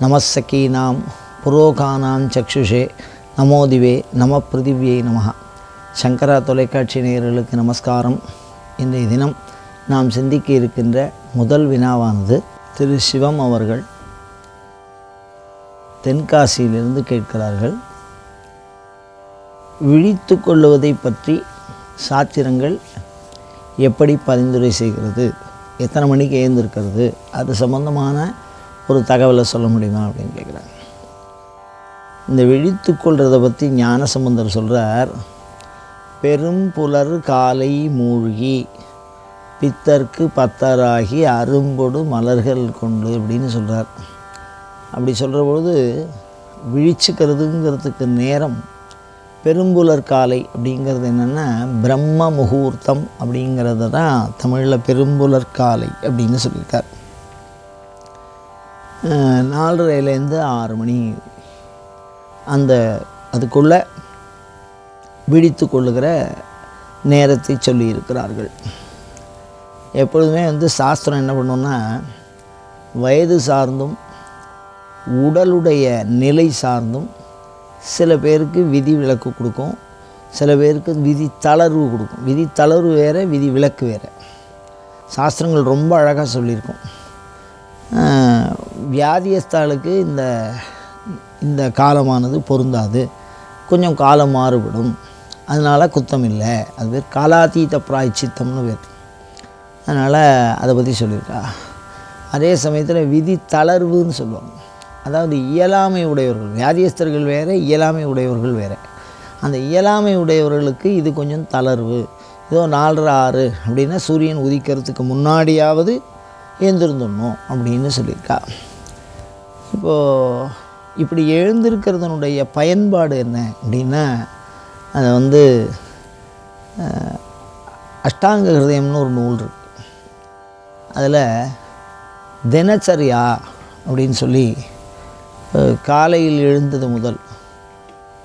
நமசக்கீனாம் புரோகானாம் சக்ஷுஷே நமோதிவே நம பிருதிவியை நமஹ. சங்கரா தொலைக்காட்சி நேயர்களுக்கு நமஸ்காரம். இன்றைய தினம் நாம் சிந்திக்க இருக்கின்ற முதல் வினாவானது திரு சிவம் அவர்கள் தென்காசியிலிருந்து கேட்கிறார்கள். விழித்து கொள்ளுவதை பற்றி சாத்திரங்கள் எப்படி பரிந்துரை செய்கிறது? எத்தனை மணிக்கு ஏந்திருக்கிறது அது சம்பந்தமான ஒரு தகவலை சொல்ல முடியுமா அப்படின்னு கேட்குறாங்க. இந்த விழித்து கொள்றதை பற்றி ஞானசம்பந்தர் சொல்கிறார் பெரும் புலர் காலை மூழ்கி பித்தர்க்கு பத்தராகி அரும்பொடு மலர்கள் கொண்டு அப்படின்னு சொல்கிறார் அப்படி சொல்கிற பொழுது விழிச்சுக்கிறதுங்கிறதுக்கு நேரம் பெரும்புலர் காலை அப்படிங்கிறது என்னென்னா பிரம்ம முகூர்த்தம் அப்படிங்கிறத தான் தமிழில் பெரும்புலர் காலை அப்படின்னு சொல்லியிருக்கார். நாலரைலேருந்து ஆறு மணி. அந்த அதுக்குள்ளே விழித்து கொள்ளுகிற நேரத்தை சொல்லியிருக்கிறார்கள். எப்பொழுதுமே வந்து சாஸ்திரம் என்ன பண்ணோன்னா வயது சார்ந்தும் உடலுடைய நிலை சார்ந்தும் சில பேருக்கு விதி விலக்கு கொடுக்கும். சில பேருக்கு விதி தளர்வு கொடுக்கும். விதி தளர்வு வேறு விதி விலக்கு வேறு. சாஸ்திரங்கள் ரொம்ப அழகாக சொல்லியிருக்கோம். வியாதியஸ்தாளுக்கு இந்த இந்த காலமானது பொருந்தாது. கொஞ்சம் காலம் மாறுபடும். அதனால் குத்தம் இல்லை அது பேர் காலாத்தீத பிராய்ச்சித்தம்னு பேர். அதனால் அதை பற்றி சொல்லியிருக்கா. அதே சமயத்தில் விதி தளர்வுன்னு சொல்லுவாங்க. அதாவது இயலாமை உடையவர்கள் வியாதியஸ்தர்கள் வேறு இயலாமை உடையவர்கள் வேறு. அந்த இயலாமை உடையவர்களுக்கு இது கொஞ்சம் தளர்வு. ஏதோ நாலரை ஆறு அப்படின்னா சூரியன் உதிக்கிறதுக்கு முன்னாடியாவது எழுந்திருந்துடணும் அப்படின்னு சொல்லியிருக்கா. இப்போது இப்படி எழுந்திருக்கிறதனுடைய பயன்பாடு என்ன அப்படின்னா அதை வந்து அஷ்டாங்க ஹிருதயம்னு ஒரு நூல் இருக்கு. அதில் தினச்சரியா அப்படின்னு சொல்லி காலையில் எழுந்தது முதல்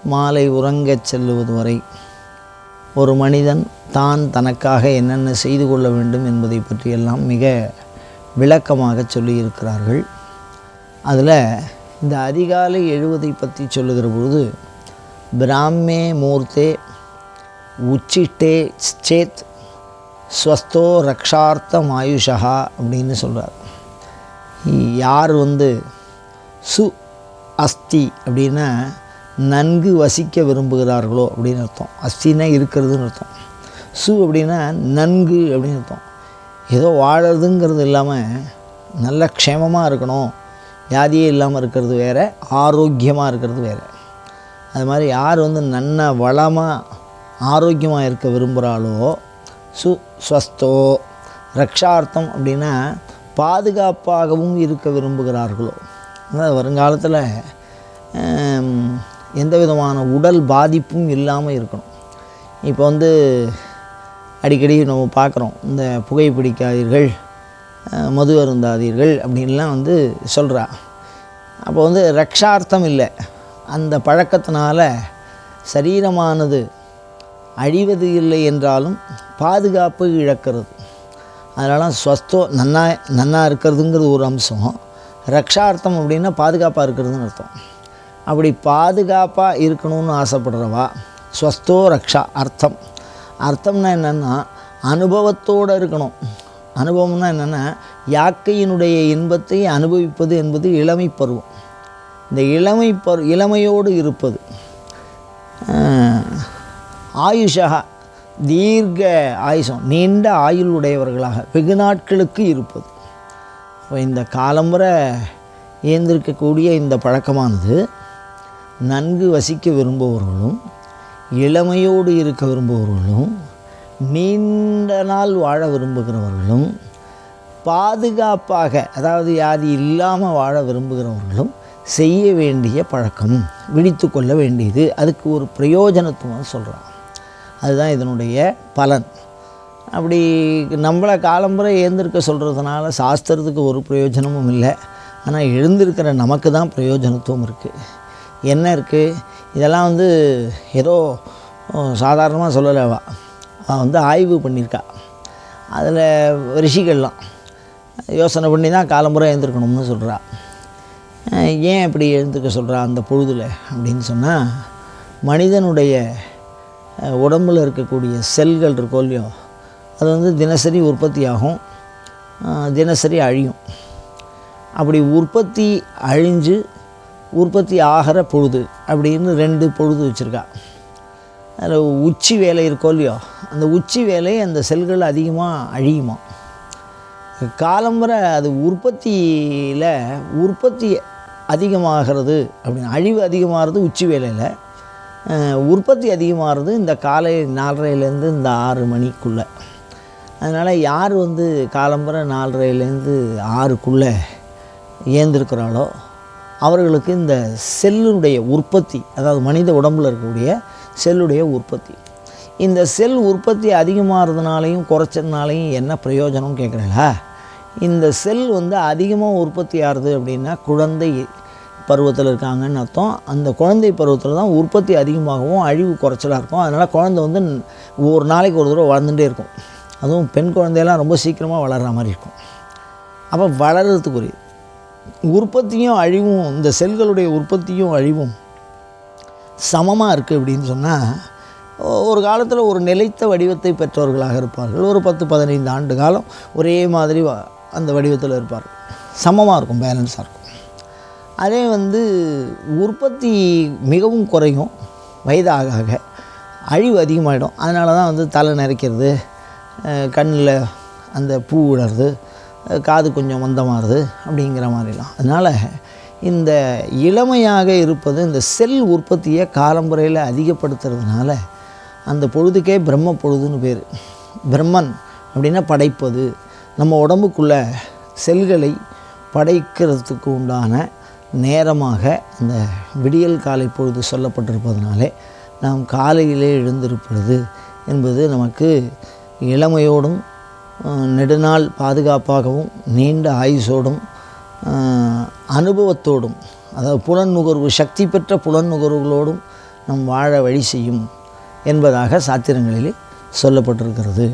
மாலை உறங்கச் செல்லுவது வரை ஒரு மனிதன் தான் தனக்காக என்னென்ன செய்து கொள்ள வேண்டும் என்பதை பற்றியெல்லாம் மிக விளக்கமாக சொல்லியிருக்கிறார்கள். அதில் இந்த அதிகாலை எழுவதை பற்றி சொல்லுகிற பொழுது பிராமே மூர்த்தே உச்சிட்டே சேத் ஸ்வஸ்தோ ரக்ஷார்த்தம் ஆயுஷா அப்படின்னு சொல்கிறார் யார் வந்து சு அஸ்தி அப்படின்னா நன்கு வசிக்க விரும்புகிறார்களோ அப்படின்னு அர்த்தம். அஸ்தினா இருக்கிறதுன்னு அர்த்தம். சு அப்படின்னா நன்கு அப்படின்னு அர்த்தம். ஏதோ வாழறதுங்கிறது இல்லாமல் நல்ல க்ஷேமமாக இருக்கணும். வியாதியே இல்லாமல் இருக்கிறது வேறு ஆரோக்கியமாக இருக்கிறது வேறு. அது மாதிரி யார் வந்து நன்ன வளமாக ஆரோக்கியமாக இருக்க விரும்புகிறாளோ சு ஸ்வஸ்தோ ரக்ஷார்த்தம் அப்படின்னா பாதுகாப்பாகவும் இருக்க விரும்புகிறார்களோ. அதாவது வருங்காலத்தில் எந்த விதமான உடல் பாதிப்பும் இல்லாமல் இருக்கணும். இப்போ வந்து அடிக்கடி நம்ம பார்க்குறோம் இந்த புகைப்பிடிக்காதீர்கள் மது அருந்தாதீர்கள் அப்படின்லாம் வந்து சொல்கிறா அப்போ வந்து ரக்ஷார்த்தம் இல்லை. அந்த பழக்கத்தினால சரீரமானது அழிவது இல்லை என்றாலும் பாதுகாப்பு இழக்கிறது. அதனால் ஸ்வஸ்தோ நன்னா நன்னா இருக்கிறதுங்கிறது ஒரு அம்சம். ரக்ஷார்த்தம் அப்படின்னா பாதுகாப்பாக இருக்கிறதுன்னு அர்த்தம். அப்படி பாதுகாப்பாக இருக்கணும்னு ஆசைப்படுறவா ஸ்வஸ்தோ ரக்ஷா அர்த்தம். அர்த்தம்னா என்னென்னா அனுபவத்தோடு இருக்கணும். அனுபவம்னா என்னென்னா யாக்கையினுடைய இன்பத்தை அனுபவிப்பது என்பது இளமை பருவம். இந்த இளமை பரு இளமையோடு இருப்பது. ஆயுஷா தீர்க்க ஆயுஷம் நீண்ட ஆயுள் உடையவர்களாக வெகு நாட்களுக்கு இருப்பது. இப்போ இந்த காலம்புரை ஏந்திருக்கக்கூடிய இந்த பழக்கமானது நன்கு வசிக்க விரும்புபவர்களும் இளமையோடு இருக்க விரும்புபவர்களும் நீண்ட நாள் வாழ விரும்புகிறவர்களும் பாதுகாப்பாக அதாவது யாதி இல்லாமல் வாழ விரும்புகிறவர்களும் செய்ய வேண்டிய பழக்கம் விழித்து கொள்ள வேண்டியது அதுக்கு ஒரு பிரயோஜனத்துவம் சொல்கிறான் அதுதான் இதனுடைய பலன். அப்படி நம்மளை காலம்புரை ஏந்திருக்க சொல்கிறதுனால சாஸ்திரத்துக்கு ஒரு பிரயோஜனமும் இல்லை. ஆனால் எழுந்திருக்கிற நமக்கு தான் பிரயோஜனத்துவம் இருக்குது என்ன இருக்குது இதெல்லாம் வந்து ஏதோ சாதாரணமாக சொல்லலைவா? அவள் வந்து ஆய்வு பண்ணியிருக்கா. அதில் ரிஷிகள்லாம் யோசனை பண்ணி தான் காலம்புரை எழுந்திருக்கணும்னு சொல்கிறா ஏன் இப்படி எழுந்துக்க சொல்கிறா அந்த பொழுதில் அப்படின்னு சொன்னால் மனிதனுடைய உடம்பில் உடம்புல இருக்கக்கூடிய செல்கள் இருக்கோ இல்லையோ அது வந்து தினசரி உற்பத்தி ஆகும் தினசரி அழியும். அப்படி உற்பத்தி அழிஞ்சு உற்பத்தி ஆகிற பொழுது அப்படின்னு ரெண்டு பொழுது வச்சுருக்கா. அதில் உச்சி வேலை இருக்கோ இல்லையோ அந்த உச்சி வேலை அந்த செல்கள் அதிகமாக அழியுமா? காலம்பரை அது உற்பத்தியில் உற்பத்தி அதிகமாகிறது அப்படின்னு அழிவு அதிகமாகிறது உச்சி வேலையில். உற்பத்தி அதிகமாகிறது இந்த காலை நாலரைலேருந்து இந்த ஆறு மணிக்குள்ளே. அதனால் யார் வந்து காலம்பரை நாலரைலேருந்து ஆறுக்குள்ளே ஏந்திருக்கிறாளோ அவர்களுக்கு இந்த செல்லுடைய உற்பத்தி அதாவது மனித உடம்பில் இருக்கக்கூடிய செல்லுடைய உற்பத்தி. இந்த செல் உற்பத்தி அதிகமாகிறதுனாலையும் குறைச்சதுனாலையும் என்ன பிரயோஜனம்னு கேட்குறீங்களா? இந்த செல் வந்து அதிகமாக உற்பத்தி ஆகுது அப்படின்னா குழந்தை பருவத்தில் இருக்காங்கன்னு அர்த்தம். அந்த குழந்தை பருவத்தில் தான் உற்பத்தி அதிகமாகவும் அழிவு குறைச்சலாக இருக்கும். அதனால் குழந்தை வந்து ஒரு நாளைக்கு ஒரு தடவை வளர்ந்துட்டே இருக்கும். அதுவும் பெண் குழந்தையெல்லாம் ரொம்ப சீக்கிரமாக வளர்கிற மாதிரி இருக்கும். அப்போ வளர்கிறதுக்குரிய உற்பத்தியும் அழிவும் இந்த செல்களுடைய உற்பத்தியும் அழிவும் சமமாக இருக்குது அப்படின்னு சொன்னால் ஒரு காலத்தில் ஒரு நிலைத்த வடிவத்தை பெற்றவர்களாக இருப்பார்கள். ஒரு பத்து பதினைந்து ஆண்டு காலம் ஒரே மாதிரி அந்த வடிவத்தில் இருப்பார்கள். சமமாக இருக்கும் பேலன்ஸாக இருக்கும். அதே வந்து உற்பத்தி மிகவும் குறையும் வயதாக ஆக அழிவு அதிகமாகிடும் அதனால தான் வந்து தலை நிறைக்கிறது கண்ணில் அந்த பூ விடுறது காது கொஞ்சம் மந்தமாகுது அப்படிங்கிற மாதிரிலாம். அதனால் இந்த இளமையாக இருப்பது இந்த செல் உற்பத்தியை காலம்புறையில் அதிகப்படுத்துறதுனால அந்த பொழுதுக்கே பிரம்ம பொழுதுன்னு பேர். பிரம்மன் அப்படின்னா படைப்பது. நம்ம உடம்புக்குள்ள செல்களை படைக்கிறதுக்கு உண்டான நேரமாக இந்த விடியல் காலை பொழுது சொல்லப்பட்டிருப்பதனாலே நாம் காலையிலே எழுந்திருப்பது என்பது நமக்கு இளமையோடும் நெடுநாள் பாதுகாப்பாகவும் நீண்ட ஆயுசோடும் அனுபவத்தோடும் அதாவது புலன் நுகர்வு சக்தி பெற்ற புலன் நுகர்வுகளோடும் நம் வாழ வழி செய்யும் என்பதாக சாத்திரங்களிலே சொல்லப்பட்டிருக்கிறது.